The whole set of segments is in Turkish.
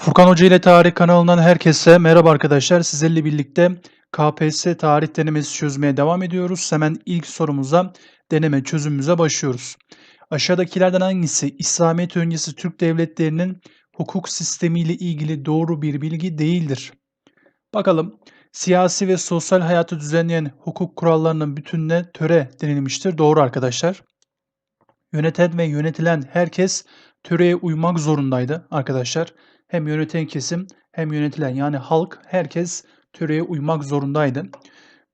Furkan Hoca ile Tarih kanalından herkese merhaba arkadaşlar. Sizlerle birlikte KPSS tarih denemesi çözmeye devam ediyoruz. Hemen ilk sorumuza deneme çözümümüze başlıyoruz. Aşağıdakilerden hangisi İslamiyet öncesi Türk devletlerinin hukuk sistemiyle ilgili doğru bir bilgi değildir? Bakalım. Siyasi ve sosyal hayatı düzenleyen hukuk kurallarının bütününe töre denilmiştir. Doğru arkadaşlar. Yöneten ve yönetilen herkes töreye uymak zorundaydı arkadaşlar. Hem yöneten kesim hem yönetilen yani halk herkes töreye uymak zorundaydı.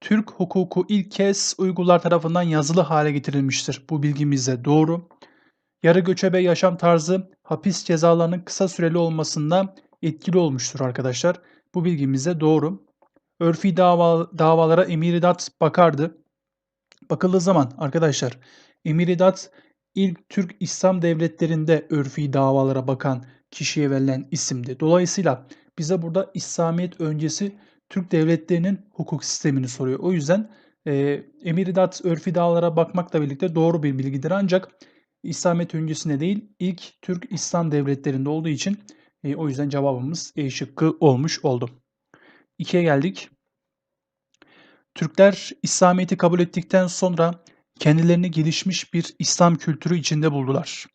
Türk hukuku ilk kez Uygurlar tarafından yazılı hale getirilmiştir. Bu bilgimiz de doğru. Yarı göçebe yaşam tarzı hapis cezalarının kısa süreli olmasında etkili olmuştur arkadaşlar. Bu bilgimiz de doğru. Örfi dava, davalara Emiridat bakardı. Bakıldığı zaman arkadaşlar Emiridat ilk Türk İslam devletlerinde örfi davalara bakan kişiye verilen isimdi. Dolayısıyla bize burada İslamiyet öncesi Türk devletlerinin hukuk sistemini soruyor. O yüzden e, Emiridat örfi davalara bakmakla birlikte doğru bir bilgidir ancak İslamiyet öncesinde değil ilk Türk İslam devletlerinde olduğu için e, o yüzden cevabımız E şıkkı olmuş oldu. 2'ye geldik. Türkler İslamiyet'i kabul ettikten sonra kendilerini gelişmiş bir İslam kültürü içinde buldular.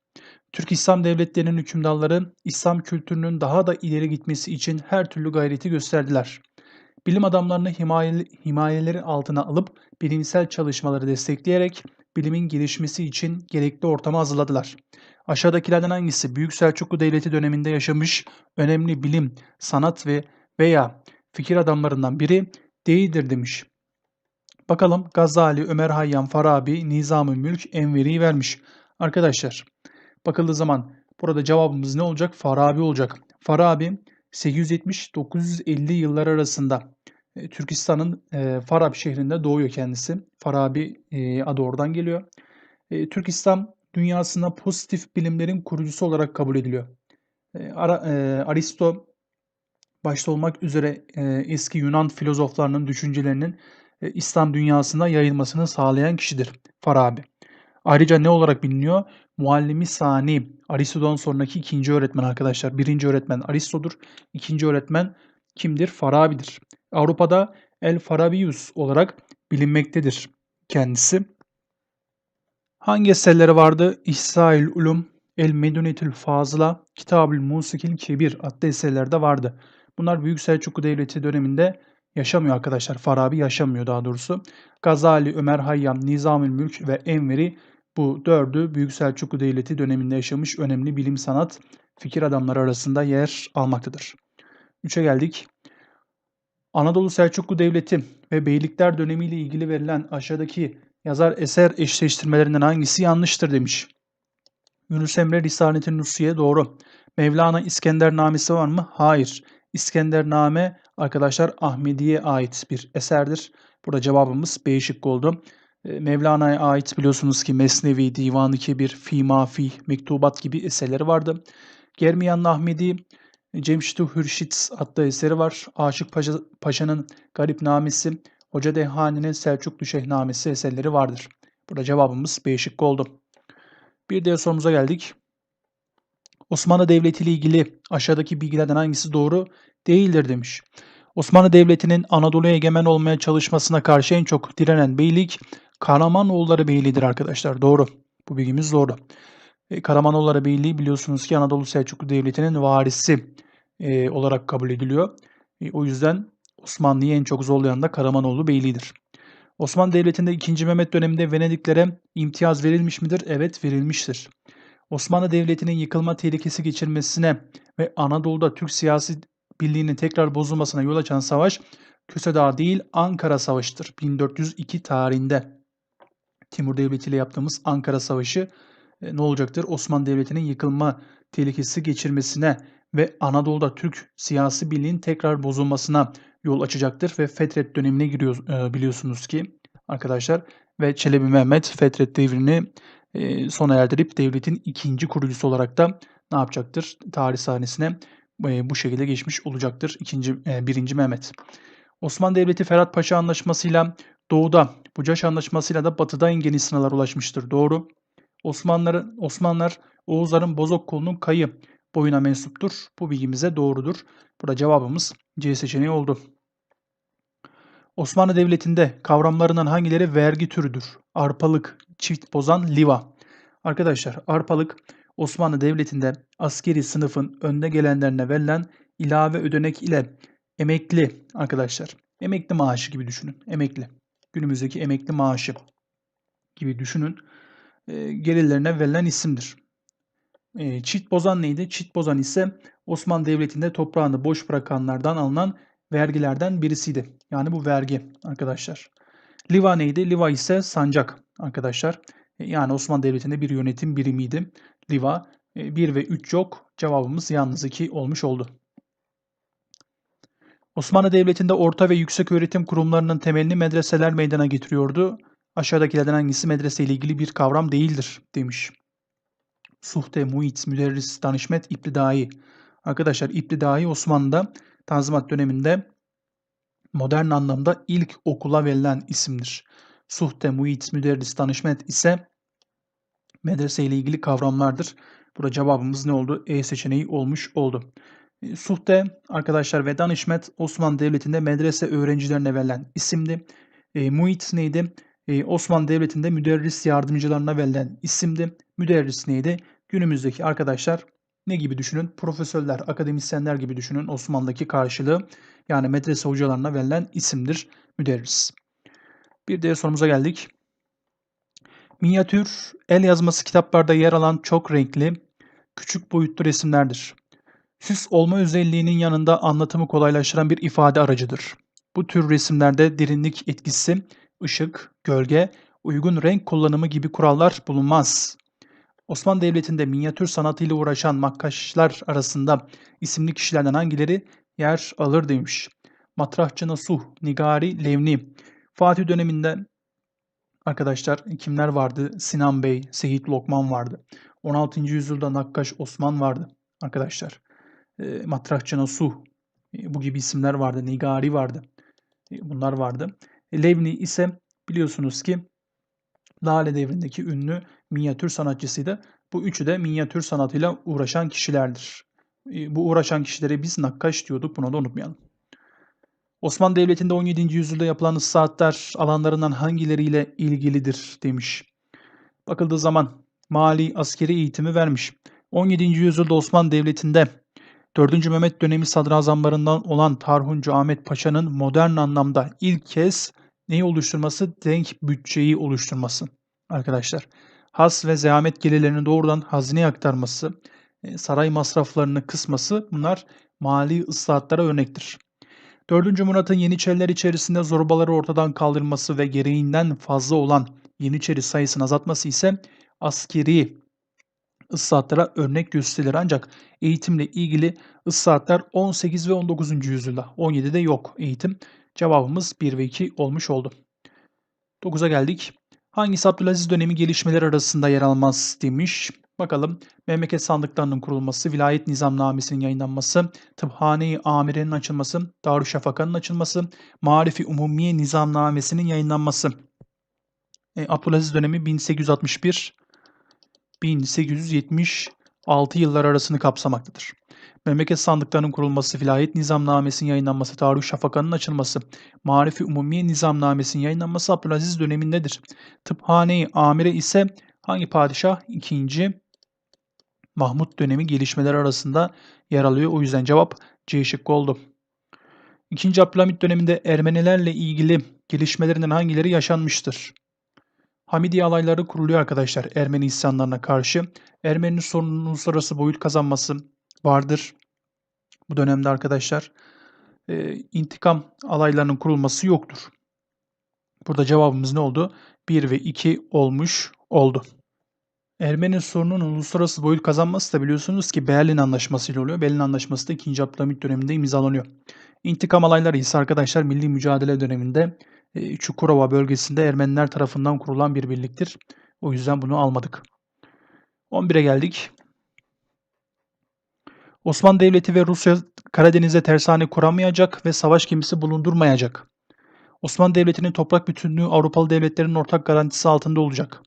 Türk İslam devletlerinin hükümdarları İslam kültürünün daha da ileri gitmesi için her türlü gayreti gösterdiler. Bilim adamlarını himayeleri altına alıp bilimsel çalışmaları destekleyerek bilimin gelişmesi için gerekli ortamı hazırladılar. Aşağıdakilerden hangisi Büyük Selçuklu Devleti döneminde yaşamış önemli bilim, sanat ve veya fikir adamlarından biri değildir demiş. Bakalım Gazali, Ömer Hayyam, Farabi, Nizam-ı Mülk, Enveri'yi vermiş. Arkadaşlar bakıldığı zaman burada cevabımız ne olacak? Farabi olacak. Farabi 870-950 yıllar arasında e, Türkistan'ın e, Farab şehrinde doğuyor kendisi. Farabi e, adı oradan geliyor. E, Türk İslam dünyasında pozitif bilimlerin kurucusu olarak kabul ediliyor. E, Aristo başta olmak üzere eski Yunan filozoflarının düşüncelerinin İslam dünyasına yayılmasını sağlayan kişidir Farabi. Ayrıca ne olarak biliniyor? Muallimi Sani, Aristo'dan sonraki ikinci öğretmen arkadaşlar. Birinci öğretmen Aristo'dur. İkinci öğretmen kimdir? Farabi'dir. Avrupa'da El Farabius olarak bilinmektedir kendisi. Hangi eserleri vardı? İhsail Ulum, El Medunetül Fazla, Kitabül Musikil Kebir adlı eserlerde vardı. Bunlar Büyük Selçuklu Devleti döneminde yaşamıyor arkadaşlar. Farabi yaşamıyor daha doğrusu. Gazali, Ömer Hayyam, Nizamül Mülk ve Enveri bu dördü Büyük Selçuklu Devleti döneminde yaşamış önemli bilim sanat fikir adamları arasında yer almaktadır. 3'e geldik. Anadolu Selçuklu Devleti ve Beylikler dönemiyle ilgili verilen aşağıdaki yazar eser eşleştirmelerinden hangisi yanlıştır demiş. Yunus Emre Risalet-i doğru. Mevlana İskender Namesi var mı? Hayır. İskender Name arkadaşlar Ahmedi'ye ait bir eserdir. Burada cevabımız B şıkkı oldu. Mevlana'ya ait biliyorsunuz ki Mesnevi, Divan-ı Kebir, Fîh, Mektubat gibi eserleri vardı. Germiyan Ahmedi, Cemşit Hürşit adlı eseri var. Aşık Paşa, Paşa'nın Garip Namesi, Hoca Dehani'nin Selçuklu Şehnamesi eserleri vardır. Burada cevabımız B şıkkı oldu. Bir diğer sorumuza geldik. Osmanlı Devleti ile ilgili aşağıdaki bilgilerden hangisi doğru değildir demiş. Osmanlı Devleti'nin Anadolu'ya egemen olmaya çalışmasına karşı en çok direnen beylik Karamanoğulları Beyliği'dir arkadaşlar. Doğru. Bu bilgimiz doğru. E, Karamanoğulları Beyliği biliyorsunuz ki Anadolu Selçuklu Devleti'nin varisi e, olarak kabul ediliyor. E, o yüzden Osmanlı'yı en çok zorlayan da Karamanoğlu Beyliği'dir. Osmanlı Devleti'nde 2. Mehmet döneminde Venediklere imtiyaz verilmiş midir? Evet verilmiştir. Osmanlı Devleti'nin yıkılma tehlikesi geçirmesine ve Anadolu'da Türk siyasi birliğinin tekrar bozulmasına yol açan savaş Köse Dağı değil Ankara Savaşı'dır. 1402 tarihinde Timur Devleti ile yaptığımız Ankara Savaşı e, ne olacaktır? Osmanlı Devleti'nin yıkılma tehlikesi geçirmesine ve Anadolu'da Türk siyasi birliğin tekrar bozulmasına yol açacaktır ve Fetret dönemine giriyor e, biliyorsunuz ki arkadaşlar ve Çelebi Mehmet Fetret devrini e, sona erdirip devletin ikinci kurucusu olarak da ne yapacaktır? Tarih sahnesine e, bu şekilde geçmiş olacaktır. İkinci, birinci Mehmet. Osmanlı Devleti Ferhat Paşa Anlaşması'yla doğuda, Bucaş Anlaşması'yla da batıda en geniş sınırlar ulaşmıştır. Doğru. Osmanlılar, Osmanlılar Oğuzların Bozok kolunun kayı, boyuna mensuptur. Bu bilgimize doğrudur. Burada cevabımız C seçeneği oldu. Osmanlı Devleti'nde kavramlarından hangileri vergi türüdür? Arpalık, çift bozan, liva. Arkadaşlar arpalık Osmanlı Devleti'nde askeri sınıfın önde gelenlerine verilen ilave ödenek ile emekli arkadaşlar. Emekli maaşı gibi düşünün. Emekli. Günümüzdeki emekli maaşı gibi düşünün. E, gelirlerine verilen isimdir. E, çift bozan neydi? Çift bozan ise Osmanlı Devleti'nde toprağını boş bırakanlardan alınan vergilerden birisiydi. Yani bu vergi arkadaşlar. Liva neydi? Liva ise sancak arkadaşlar. E, Yani Osmanlı Devleti'nde bir yönetim birimiydi. Liva 1 ve 3 yok. Cevabımız yalnız 2 olmuş oldu. Osmanlı Devleti'nde orta ve yüksek öğretim kurumlarının temelini medreseler meydana getiriyordu. Aşağıdakilerden hangisi medrese ile ilgili bir kavram değildir demiş. Suhte, muhit, müderris, danışmet, iptidai. Arkadaşlar iptidai Osmanlı'da Tanzimat döneminde modern anlamda ilk okula verilen isimdir. Suhte, muhit, müderris, danışmet ise medrese ile ilgili kavramlardır. Burada cevabımız ne oldu? E seçeneği olmuş oldu. E, Suhte arkadaşlar ve danışmet Osmanlı Devleti'nde medrese öğrencilerine verilen isimdi. E, muhit neydi? E, Osmanlı Devleti'nde müderris yardımcılarına verilen isimdi. Müderris neydi? Günümüzdeki arkadaşlar ne gibi düşünün? Profesörler, akademisyenler gibi düşünün. Osmanlı'daki karşılığı yani medrese hocalarına verilen isimdir müderris. Bir diğer sorumuza geldik. Minyatür, el yazması kitaplarda yer alan çok renkli, küçük boyutlu resimlerdir. Süs olma özelliğinin yanında anlatımı kolaylaştıran bir ifade aracıdır. Bu tür resimlerde derinlik etkisi, ışık, gölge, uygun renk kullanımı gibi kurallar bulunmaz. Osmanlı Devleti'nde minyatür sanatıyla uğraşan makkaşlar arasında isimli kişilerden hangileri yer alır demiş. Matrahçı Nasuh, Nigari, Levni. Fatih döneminde arkadaşlar kimler vardı? Sinan Bey, Seyit Lokman vardı. 16. yüzyılda Nakkaş Osman vardı arkadaşlar. E, Matrahçı Nasuh, e, bu gibi isimler vardı. Nigari vardı. Bunlar vardı. E, Levni ise biliyorsunuz ki Lale devrindeki ünlü minyatür sanatçısıydı. Bu üçü de minyatür sanatıyla uğraşan kişilerdir. Bu uğraşan kişilere biz nakkaş diyorduk. Bunu da unutmayalım. Osmanlı Devleti'nde 17. yüzyılda yapılan saatler alanlarından hangileriyle ilgilidir demiş. Bakıldığı zaman mali askeri eğitimi vermiş. 17. yüzyılda Osmanlı Devleti'nde 4. Mehmet dönemi sadrazamlarından olan Tarhuncu Ahmet Paşa'nın modern anlamda ilk kez neyi oluşturması? Denk bütçeyi oluşturması arkadaşlar. Has ve zahmet gelirlerini doğrudan hazineye aktarması, e, saray masraflarını kısması bunlar mali ıslahatlara örnektir. 4. Murat'ın Yeniçeriler içerisinde zorbaları ortadan kaldırması ve gereğinden fazla olan Yeniçeri sayısını azaltması ise askeri ıslahatlara örnek gösterilir. Ancak eğitimle ilgili ıslahatlar 18 ve 19. yüzyılda. 17'de yok eğitim. Cevabımız 1 ve 2 olmuş oldu. 9'a geldik. Hangisi Abdülaziz dönemi gelişmeler arasında yer almaz demiş. Bakalım memleket sandıklarının kurulması, vilayet nizamnamesinin yayınlanması, tıphane-i amirenin açılması, Darüşşafaka'nın açılması, Marifi Umumiye nizamnamesinin yayınlanması. E, Abdülaziz dönemi 1861 1876 yıllar arasını kapsamaktadır. Memleket sandıklarının kurulması, vilayet nizamnamesinin yayınlanması, Darüşşafaka'nın açılması, Marifi Umumiye nizamnamesinin yayınlanması Abdülaziz dönemindedir. Tıphane-i amire ise hangi padişah? İkinci Mahmut dönemi gelişmeler arasında yer alıyor. O yüzden cevap C şıkkı oldu. İkinci Abdülhamit döneminde Ermenilerle ilgili gelişmelerinden hangileri yaşanmıştır? Hamidiye alayları kuruluyor arkadaşlar Ermeni isyanlarına karşı. Ermeni sorunun uluslararası boyut kazanması vardır. Bu dönemde arkadaşlar e, intikam alaylarının kurulması yoktur. Burada cevabımız ne oldu? 1 ve 2 olmuş oldu. Ermeni sorununun uluslararası boyut kazanması da biliyorsunuz ki Berlin Anlaşması ile oluyor. Berlin Anlaşması da 2. Abdülhamit döneminde imzalanıyor. İntikam alayları ise arkadaşlar milli mücadele döneminde Çukurova bölgesinde Ermeniler tarafından kurulan bir birliktir. O yüzden bunu almadık. 11'e geldik. Osmanlı Devleti ve Rusya Karadeniz'e tersane kuramayacak ve savaş gemisi bulundurmayacak. Osmanlı Devleti'nin toprak bütünlüğü Avrupalı devletlerin ortak garantisi altında olacak.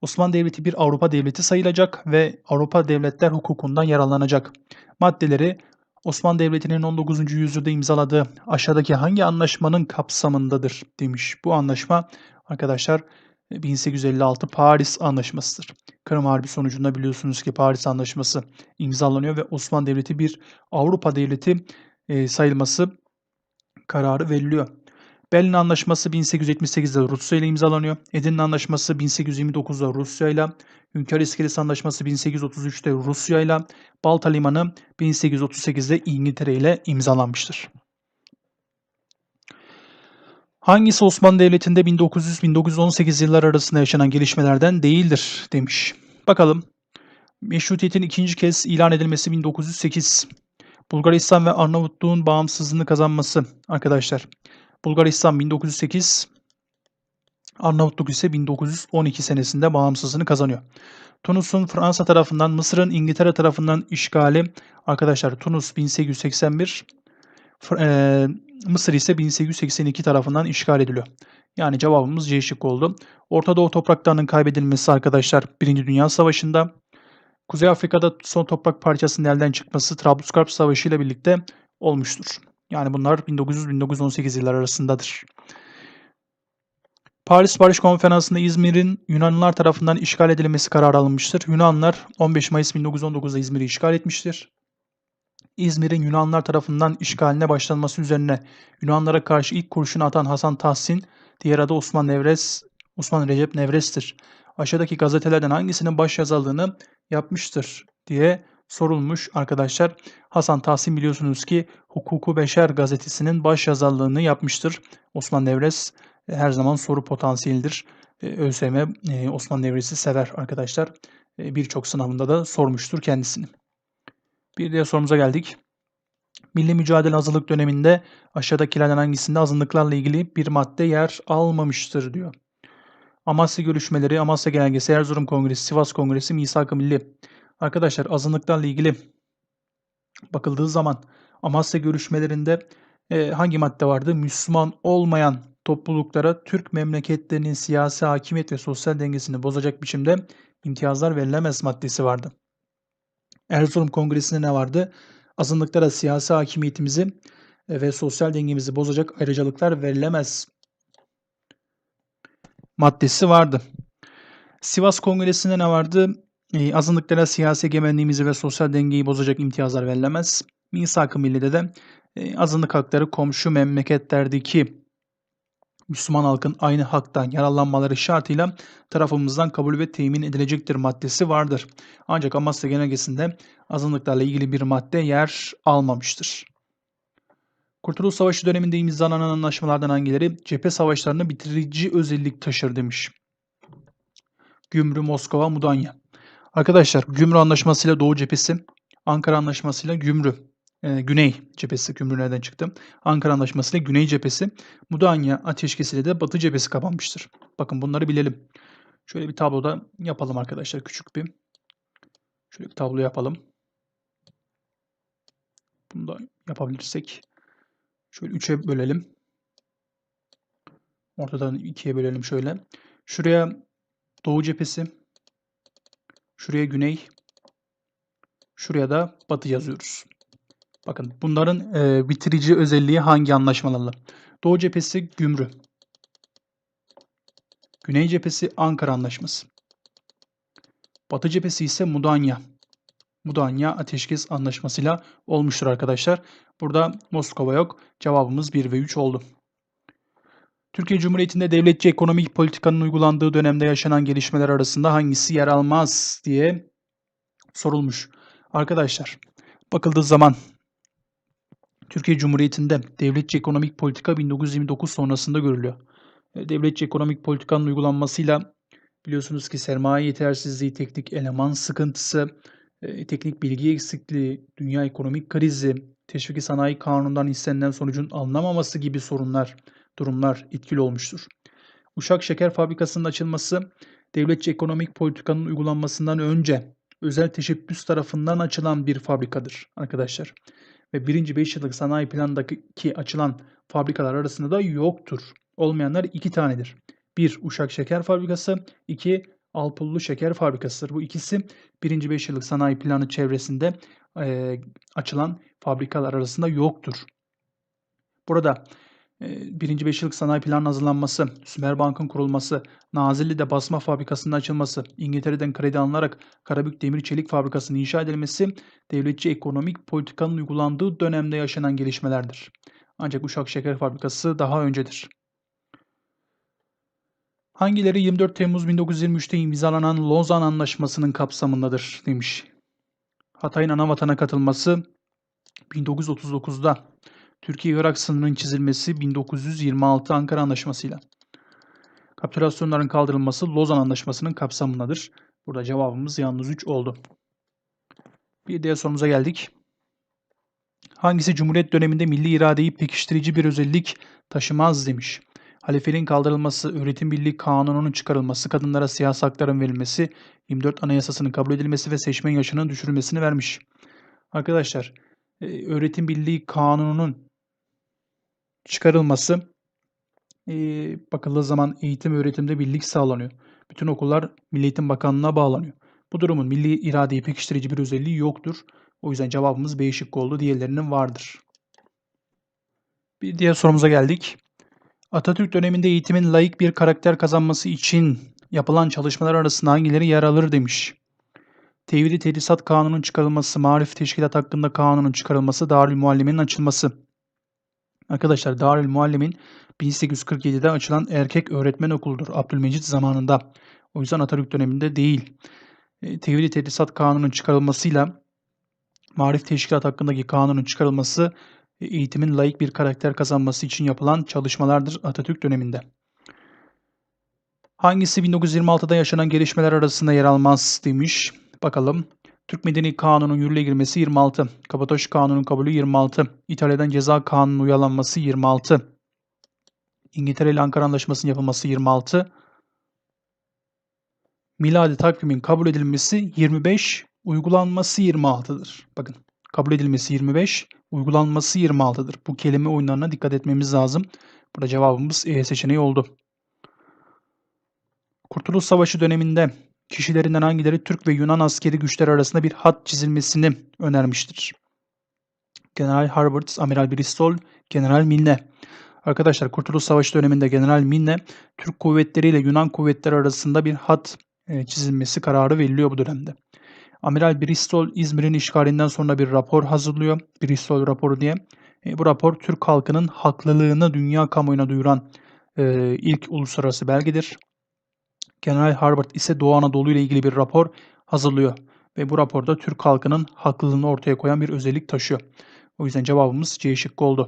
Osmanlı Devleti bir Avrupa devleti sayılacak ve Avrupa devletler hukukundan yararlanacak. Maddeleri Osmanlı Devleti'nin 19. yüzyılda imzaladığı aşağıdaki hangi anlaşmanın kapsamındadır demiş. Bu anlaşma arkadaşlar 1856 Paris Anlaşması'dır. Kırım Harbi sonucunda biliyorsunuz ki Paris Anlaşması imzalanıyor ve Osmanlı Devleti bir Avrupa devleti e, sayılması kararı veriliyor. Berlin Anlaşması 1878'de Rusya ile imzalanıyor. Edirne Anlaşması 1829'da Rusya ile, Hünkar İskelesi Anlaşması 1833'te Rusya ile, Balta Limanı 1838'de İngiltere ile imzalanmıştır. Hangisi Osmanlı Devleti'nde 1900-1918 yıllar arasında yaşanan gelişmelerden değildir demiş. Bakalım. Meşrutiyetin ikinci kez ilan edilmesi 1908. Bulgaristan ve Arnavutluğun bağımsızlığını kazanması arkadaşlar. Bulgaristan 1908, Arnavutluk ise 1912 senesinde bağımsızlığını kazanıyor. Tunus'un Fransa tarafından, Mısır'ın İngiltere tarafından işgali arkadaşlar Tunus 1881, e, Mısır ise 1882 tarafından işgal ediliyor. Yani cevabımız C şıkkı oldu. Orta Doğu topraklarının kaybedilmesi arkadaşlar 1. Dünya Savaşı'nda. Kuzey Afrika'da son toprak parçasının elden çıkması Trablusgarp Savaşı ile birlikte olmuştur. Yani bunlar 1900-1918 yıllar arasındadır. Paris Barış Konferansı'nda İzmir'in Yunanlılar tarafından işgal edilmesi kararı alınmıştır. Yunanlılar 15 Mayıs 1919'da İzmir'i işgal etmiştir. İzmir'in Yunanlılar tarafından işgaline başlanması üzerine Yunanlara karşı ilk kurşunu atan Hasan Tahsin, diğer adı Osman Nevres, Osman Recep Nevres'tir. Aşağıdaki gazetelerden hangisinin baş yazarlığını yapmıştır diye sorulmuş arkadaşlar. Hasan Tahsin biliyorsunuz ki Hukuku Beşer gazetesinin baş yazarlığını yapmıştır. Osman Nevres e, her zaman soru potansiyelidir. E, ÖSYM e, Osman Nevres'i sever arkadaşlar. Birçok sınavında da sormuştur kendisini. Bir diğer sorumuza geldik. Milli mücadele hazırlık döneminde aşağıdakilerden hangisinde azınlıklarla ilgili bir madde yer almamıştır diyor. Amasya görüşmeleri, Amasya Genelgesi, Erzurum Kongresi, Sivas Kongresi, Misak-ı Milli. Arkadaşlar azınlıklarla ilgili bakıldığı zaman Amasya görüşmelerinde e, hangi madde vardı? Müslüman olmayan topluluklara Türk memleketlerinin siyasi hakimiyet ve sosyal dengesini bozacak biçimde imtiyazlar verilemez maddesi vardı. Erzurum Kongresi'nde ne vardı? Azınlıklara siyasi hakimiyetimizi e, ve sosyal dengemizi bozacak ayrıcalıklar verilemez maddesi vardı. Sivas Kongresi'nde ne vardı? E, azınlıklara siyasi egemenliğimizi ve sosyal dengeyi bozacak imtiyazlar verilemez. Misak-ı Milli'de de e, azınlık hakları komşu memleketlerdeki Müslüman halkın aynı haktan yararlanmaları şartıyla tarafımızdan kabul ve temin edilecektir maddesi vardır. Ancak Amasya Genelgesi'nde azınlıklarla ilgili bir madde yer almamıştır. Kurtuluş Savaşı döneminde imzalanan anlaşmalardan hangileri cephe savaşlarını bitirici özellik taşır demiş. Gümrü, Moskova, Mudanya. Arkadaşlar Gümrü Anlaşması'yla Doğu cephesi, Ankara Anlaşması'yla Gümrü, e, Güney cephesi, Gümrü nereden çıktı? Ankara Anlaşması'yla Güney cephesi, Mudanya Ateşkesi'yle de Batı cephesi kapanmıştır. Bakın bunları bilelim. Şöyle bir tabloda yapalım arkadaşlar küçük bir. Şöyle bir tablo yapalım. Bunu da yapabilirsek. Şöyle 3'e bölelim. Ortadan 2'ye bölelim şöyle. Şuraya Doğu cephesi, Şuraya güney. Şuraya da batı yazıyoruz. Bakın bunların e, bitirici özelliği hangi anlaşmalarla? Doğu cephesi Gümrü. Güney cephesi Ankara Anlaşması. Batı cephesi ise Mudanya. Mudanya Ateşkes Anlaşması'yla olmuştur arkadaşlar. Burada Moskova yok. Cevabımız 1 ve 3 oldu. Türkiye Cumhuriyeti'nde devletçi ekonomik politikanın uygulandığı dönemde yaşanan gelişmeler arasında hangisi yer almaz diye sorulmuş. Arkadaşlar bakıldığı zaman Türkiye Cumhuriyeti'nde devletçi ekonomik politika 1929 sonrasında görülüyor. E, devletçi ekonomik politikanın uygulanmasıyla biliyorsunuz ki sermaye yetersizliği, teknik eleman sıkıntısı, e, teknik bilgi eksikliği, dünya ekonomik krizi, teşviki sanayi kanunundan istenilen sonucun alınamaması gibi sorunlar durumlar etkili olmuştur. Uşak Şeker Fabrikası'nın açılması devletçi ekonomik politikanın uygulanmasından önce özel teşebbüs tarafından açılan bir fabrikadır arkadaşlar. Ve birinci 5 yıllık sanayi planındaki açılan fabrikalar arasında da yoktur. Olmayanlar iki tanedir. Bir Uşak Şeker Fabrikası, iki Alpullu Şeker Fabrikası'dır. Bu ikisi 1. 5 yıllık sanayi planı çevresinde e, açılan fabrikalar arasında yoktur. Burada e, 1. 5 yıllık sanayi planının hazırlanması, Sümerbank'ın kurulması, Nazilli'de basma fabrikasının açılması, İngiltere'den kredi alınarak Karabük Demir Çelik Fabrikası'nın inşa edilmesi, devletçi ekonomik politikanın uygulandığı dönemde yaşanan gelişmelerdir. Ancak Uşak Şeker Fabrikası daha öncedir. Hangileri 24 Temmuz 1923'te imzalanan Lozan Anlaşması'nın kapsamındadır demiş. Hatay'ın ana vatana katılması 1939'da, Türkiye-Irak sınırının çizilmesi 1926 Ankara Anlaşması'yla. Kapitülasyonların kaldırılması Lozan Anlaşması'nın kapsamındadır. Burada cevabımız yalnız 3 oldu. Bir diğer sorumuza geldik. Hangisi Cumhuriyet döneminde milli iradeyi pekiştirici bir özellik taşımaz demiş. Halifeliğin kaldırılması, öğretim birliği kanununun çıkarılması, kadınlara siyasi hakların verilmesi, 24 Anayasası'nın kabul edilmesi ve seçmen yaşının düşürülmesini vermiş. Arkadaşlar, e, öğretim birliği kanununun çıkarılması e, bakıldığı zaman eğitim öğretimde birlik sağlanıyor. Bütün okullar Milli Eğitim Bakanlığı'na bağlanıyor. Bu durumun milli iradeyi pekiştirici bir özelliği yoktur. O yüzden cevabımız B şıkkı oldu. Diğerlerinin vardır. Bir diğer sorumuza geldik. Atatürk döneminde eğitimin layık bir karakter kazanması için yapılan çalışmalar arasında hangileri yer alır demiş. Tevhidi Tedrisat Kanunu'nun çıkarılması, Marif Teşkilat hakkında kanunun çıkarılması, Darül Muallim'in açılması. Arkadaşlar Darül Muallim'in 1847'de açılan erkek öğretmen okuludur Abdülmecit zamanında. O yüzden Atatürk döneminde değil. E, Tevhidi Tedrisat Kanunu'nun çıkarılmasıyla Marif Teşkilat hakkındaki kanunun çıkarılması eğitimin layık bir karakter kazanması için yapılan çalışmalardır Atatürk döneminde. Hangisi 1926'da yaşanan gelişmeler arasında yer almaz demiş. Bakalım. Türk Medeni Kanunu'nun yürürlüğe girmesi 26. Kapatoş Kanunu'nun kabulü 26. İtalya'dan ceza kanunun uyarlanması 26. İngiltere ile Ankara Anlaşması'nın yapılması 26. Miladi takvimin kabul edilmesi 25, uygulanması 26'dır. Bakın kabul edilmesi 25, uygulanması 26'dır. Bu kelime oyunlarına dikkat etmemiz lazım. Burada cevabımız E seçeneği oldu. Kurtuluş Savaşı döneminde kişilerinden hangileri Türk ve Yunan askeri güçler arasında bir hat çizilmesini önermiştir? General Harbert, Amiral Bristol, General Milne. Arkadaşlar Kurtuluş Savaşı döneminde General Milne Türk kuvvetleri ile Yunan kuvvetleri arasında bir hat e, çizilmesi kararı veriliyor bu dönemde. Amiral Bristol İzmir'in işgalinden sonra bir rapor hazırlıyor. Bristol raporu diye. E, bu rapor Türk halkının haklılığını dünya kamuoyuna duyuran e, ilk uluslararası belgedir. General Harbert ise Doğu Anadolu ile ilgili bir rapor hazırlıyor. Ve bu raporda Türk halkının haklılığını ortaya koyan bir özellik taşıyor. O yüzden cevabımız C şıkkı oldu.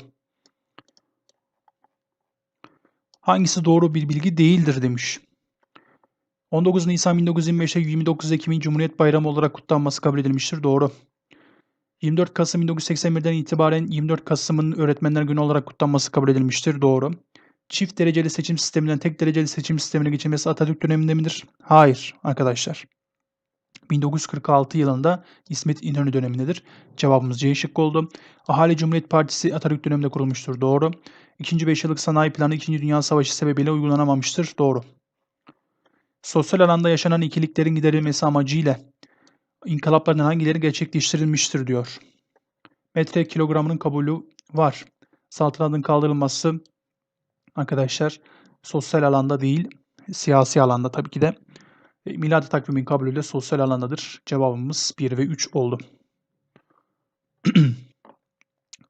Hangisi doğru bir bilgi değildir demiş. 19 Nisan 1925'te 29 Ekim'in Cumhuriyet Bayramı olarak kutlanması kabul edilmiştir. Doğru. 24 Kasım 1981'den itibaren 24 Kasım'ın Öğretmenler Günü olarak kutlanması kabul edilmiştir. Doğru. Çift dereceli seçim sisteminden tek dereceli seçim sistemine geçilmesi Atatürk döneminde midir? Hayır arkadaşlar. 1946 yılında İsmet İnönü dönemindedir. Cevabımız C şıkkı oldu. Ahali Cumhuriyet Partisi Atatürk döneminde kurulmuştur. Doğru. İkinci 5 yıllık sanayi planı 2. Dünya Savaşı sebebiyle uygulanamamıştır. Doğru. Sosyal alanda yaşanan ikiliklerin giderilmesi amacıyla inkılaplardan hangileri gerçekleştirilmiştir diyor. Metre kilogramının kabulü var. Saltanatın kaldırılması arkadaşlar sosyal alanda değil siyasi alanda tabii ki de e, miladi takvimin kabulüyle sosyal alandadır. Cevabımız 1 ve 3 oldu.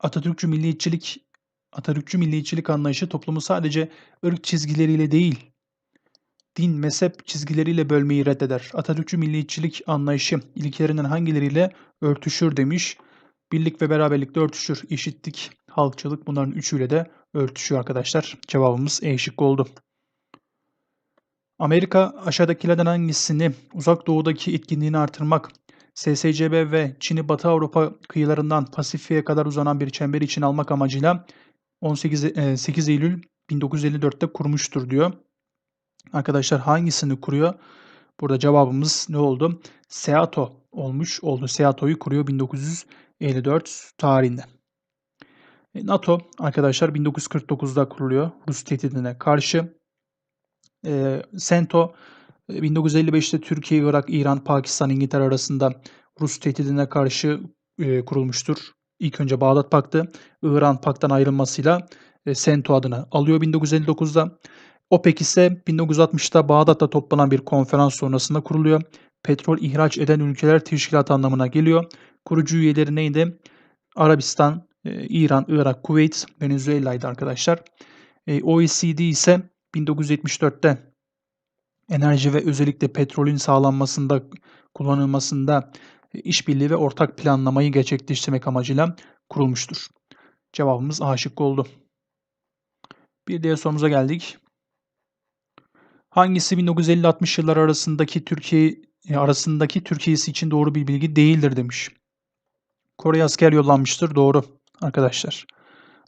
Atatürkçü milliyetçilik Atatürkçü milliyetçilik anlayışı toplumu sadece ırk çizgileriyle değil, din, mezhep çizgileriyle bölmeyi reddeder. Atatürkçü milliyetçilik anlayışı ilkelerinden hangileriyle örtüşür demiş. Birlik ve beraberlikle örtüşür. Eşitlik, halkçılık bunların üçüyle de örtüşüyor arkadaşlar. Cevabımız E şıkkı oldu. Amerika aşağıdakilerden hangisini uzak doğudaki etkinliğini artırmak, SSCB ve Çin'i Batı Avrupa kıyılarından Pasifik'e kadar uzanan bir çember için almak amacıyla 18 8 Eylül 1954'te kurmuştur diyor. Arkadaşlar hangisini kuruyor? Burada cevabımız ne oldu? Seato olmuş oldu. Seato'yu kuruyor 1954 tarihinde. E, NATO arkadaşlar 1949'da kuruluyor Rus tehdidine karşı. E, Sento Eee, 1955'te Türkiye, Irak, İran, Pakistan, İngiltere arasında Rus tehdidine karşı, eee, kurulmuştur. İlk önce Bağdat Paktı, İran Pak'tan ayrılmasıyla, eee, SENTO adını alıyor 1959'da. OPEC ise 1960'ta Bağdat'ta toplanan bir konferans sonrasında kuruluyor. Petrol ihraç eden ülkeler teşkilatı anlamına geliyor. Kurucu üyeleri neydi? Arabistan, İran, Irak, Kuveyt, Venezuela'ydı arkadaşlar. Eee, OECD ise 1974'te enerji ve özellikle petrolün sağlanmasında, kullanılmasında, işbirliği ve ortak planlamayı gerçekleştirmek amacıyla kurulmuştur. Cevabımız A şıkkı oldu. Bir diğer sorumuza geldik. Hangisi 1950-60 yılları arasındaki Türkiye eee, arasındaki Türkiye'si için doğru bir bilgi değildir demiş. Kore'ye asker yollanmıştır. Doğru arkadaşlar.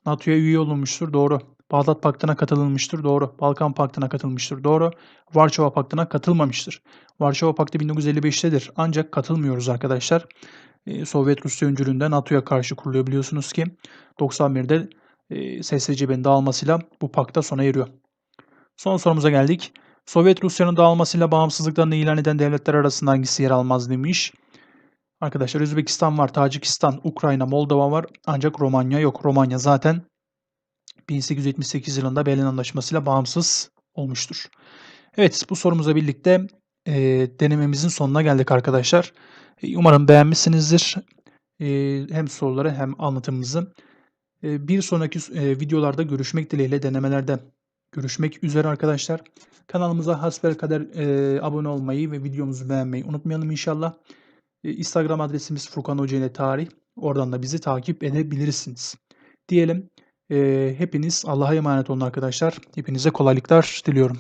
NATO'ya üye olunmuştur. Doğru. Bağdat Paktı'na katılınmıştır. Doğru. Balkan Paktı'na katılmıştır. Doğru. Varşova Paktı'na katılmamıştır. Varşova Paktı 1955'tedir. Ancak katılmıyoruz arkadaşlar. Eee, Sovyet Rusya öncülüğünde NATO'ya karşı kuruluyor biliyorsunuz ki. 91'de eee, SSCB'nin dağılmasıyla bu pakta sona eriyor. Son sorumuza geldik. Sovyet Rusya'nın dağılmasıyla bağımsızlıklarını ilan eden devletler arasında hangisi yer almaz demiş. Arkadaşlar Özbekistan var, Tacikistan, Ukrayna, Moldova var ancak Romanya yok. Romanya zaten 1878 yılında Berlin Anlaşması'yla bağımsız olmuştur. Evet bu sorumuzla birlikte eee, denememizin sonuna geldik arkadaşlar. Eee, umarım beğenmişsinizdir. Eee, hem soruları hem anlatımımızı. Eee, bir sonraki eee, videolarda görüşmek dileğiyle denemelerde görüşmek üzere arkadaşlar. Kanalımıza hasbelkader eee abone olmayı ve videomuzu beğenmeyi unutmayalım inşallah. Eee, Instagram adresimiz Furkan Hoca ile tarih. Oradan da bizi takip edebilirsiniz. Diyelim. Eee, hepiniz Allah'a emanet olun arkadaşlar. Hepinize kolaylıklar diliyorum.